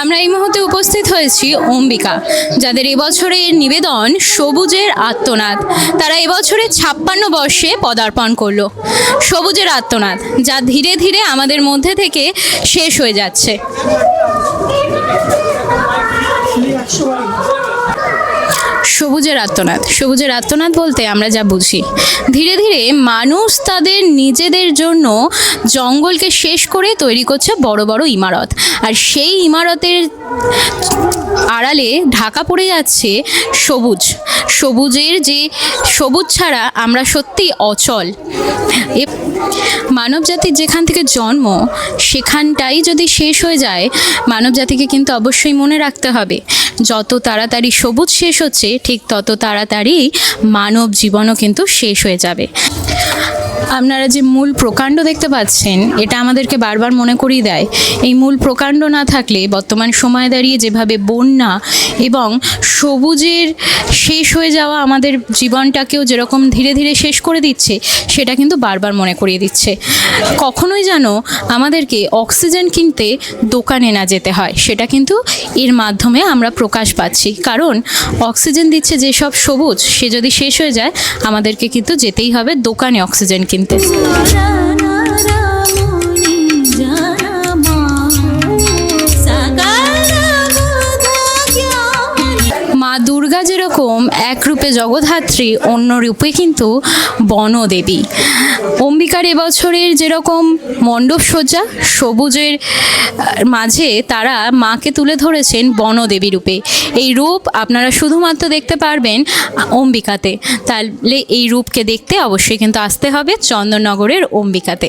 আমরা এই মুহূর্তে উপস্থিত হয়েছি অম্বিকা, যাদের এবছরের নিবেদন সবুজের আত্মনাদ। তারা এবছরে ছাপ্পান্ন বর্ষে পদার্পণ করল। সবুজের আত্মনাদ, যা ধীরে ধীরে আমাদের মধ্যে থেকে শেষ হয়ে যাচ্ছে। সবুজের আত্মনাদ সবুজের আত্মনাদ বলতে আমরা যা বুঝি। ধীরে ধীরে মানুষ তাদের নিজেদের জন্য জঙ্গলকে শেষ করে তৈরি করছে বড় বড় ইমারত। আর সেই ইমারতের আড়ালে ঢাকা পড়ে যাচ্ছে সবুজ। সবুজের যে সবুজ ছাড়া আমরা সত্যি অচল। এ মানব জাতির যেখান থেকে জন্ম, সেখানটাই যদি শেষ হয়ে যায় মানব জাতিকে কিন্তু অবশ্যই মনে রাখতে হবে। যত তাড়াতাড়ি সবুজ শেষ হচ্ছে, ঠিক তত তাড়াতাড়ি মানব জীবনও কিন্তু শেষ হয়ে যাবে। আপনারা যে মূল প্রকাণ্ড দেখতে পাচ্ছেন, এটা আমাদেরকে বারবার মনে করিয়ে দেয়। এই মূল প্রকাণ্ড না থাকলে বর্তমান সময় দাঁড়িয়ে যেভাবে বন্যা এবং সবুজের শেষ হয়ে যাওয়া আমাদের জীবনটাকেও যেরকম ধীরে ধীরে শেষ করে দিচ্ছে, সেটা কিন্তু বারবার মনে করিয়ে দিচ্ছে। কখনোই যেন আমাদেরকে অক্সিজেন কিনতে দোকানে না যেতে হয়, সেটা কিন্তু এর মাধ্যমে আমরা প্রকাশ পাচ্ছি। কারণ অক্সিজেন দিচ্ছে যেসব সবুজ, সে যদি শেষ হয়ে যায়, আমাদেরকে কিন্তু যেতেই হবে দোকানে অক্সিজেন কিনতে মা দুর্গা যেরকম এক রূপে জগদ্ধাত্রী, অন্য রূপে কিন্তু বনদেবী। অম্বিকার এবছরের যেরকম মণ্ডপ সজ্জা, সবুজের মাঝে তারা মাকে তুলে ধরেছেন বনদেবী রূপে। এই রূপ আপনারা শুধুমাত্র দেখতে পারবেন অম্বিকাতে। তাহলে এই রূপকে দেখতে অবশ্যই কিন্তু আসতে হবে চন্দননগরের অম্বিকাতে।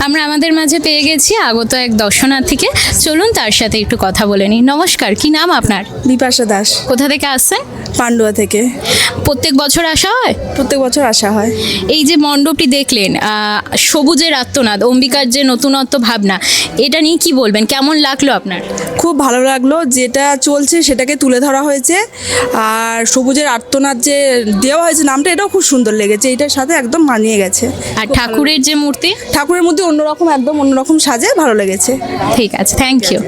আমরা আমাদের মাঝে পেয়ে গেছি আগত এক দর্শনার্থীকে। চলুন তার সাথে একটু কথা বলে নিই। নমস্কার কি নাম আপনার? বিপাশা দাস। কোথা থেকে আসছেন? পান্ডুয়া থেকে। প্রত্যেক বছর আসা হয়? প্রত্যেক বছর আসা হয়। এই যে মণ্ডপটি দেখলেন সবুজের আত্মনাদ অম্বিকার যে নতুনত্ব ভাবনা এটা নিয়ে কি বলবেন? কেমন লাগল আপনার? খুব ভালো লাগল। যেটা চলছে সেটাকে তুলে ধরা হয়েছে। আর সবুজের আর্তনাদ যে দেওয়া হয়েছে নামটা এটাও খুব সুন্দর লেগেছে। এটার সাথে একদম মানিয়ে গেছে। আর ঠাকুরের যে মূর্তি? ঠাকুরের মধ্যে অন্যরকম একদম অন্যরকম সাজে ভালো লেগেছে। ঠিক আছে থ্যাংক ইউ